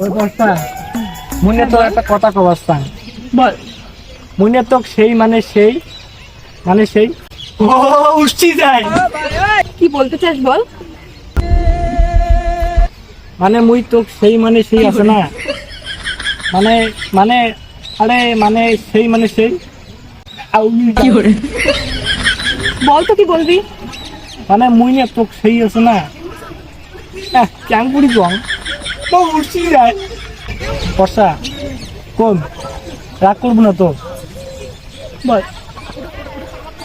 ওই বস্তা। মনে তো একটা কথা কবাস্তান বল। মনে তো সেই মানে সেই মানে সেই। ও উঠছি যায়। কি বলতে চাস বল? মানে মুই তো সেই মানে সেই আছে না। মানে মানে আরে মানে সেই মানে সেই। যায়। বল তো কি বলবি? মানে মুই না তো সেই আছে না। কেন করি উঠছি যায় বর্ষা কোন? রাগ করব না তো?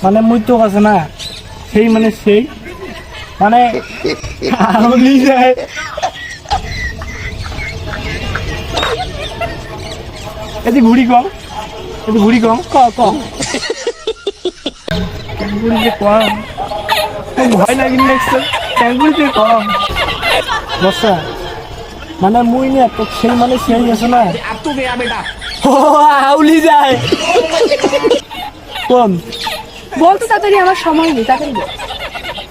মানে মুই তো আছে না? সেই মানে সেই। মানে যায়। এদি ঘুড়ি কম। এদি ঘুড়ি কম। ক কম। ভয় লাগে নেক্সট ক্যাঙ্গুরি যে কম। বসা মানে মুই না তো সেই মানে সেই আছে না। ও আউলি যায়। কোন? বল তো তাড়াতাড়ি আমার সময় নেই তাড়াতাড়ি কেন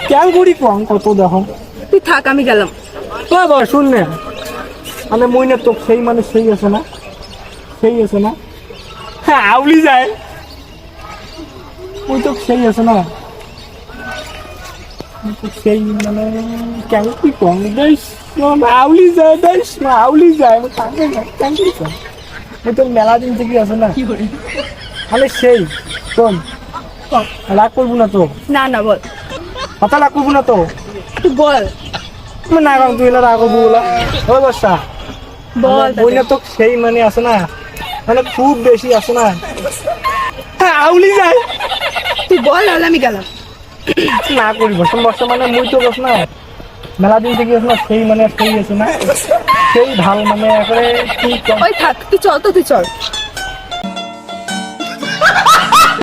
ক্যাঙ্গুরি কম কত দেখো তুই থাক আমি গেলাম। বাবা শুন না। মানে মুই না তো সেই মানে সেই আছে না। সেই আছে না। হ্যাঁ আউলি যায়। ওই তো সেই আছে না। তো সেই মানে কেন কি কম দেশ। আউলি যায় না যায় আমি থাকে না কেন কি কম তো মেলা দিন থেকে আছে না? মানে সেই কম রাগ করব না তো? না না বল। কথা রাগ করব না তো? তুই বল। না কারণ তুই এলা রাগ করব বলা। ও বর্ষা বল বইনা তো সেই মানে আছে না? মানে খুব বেশি আছে না? হ্যাঁ আউলি যায়। তুই বল আমি গেলাম। না করি বসন বর্ষা মানে মুই তো বস না। মেলা দিন থেকে আসলে সেই মানে সেই আছে না, সেই ভালো মানে একবারে কম ওই থাক, তুই চল, তো তুই চল।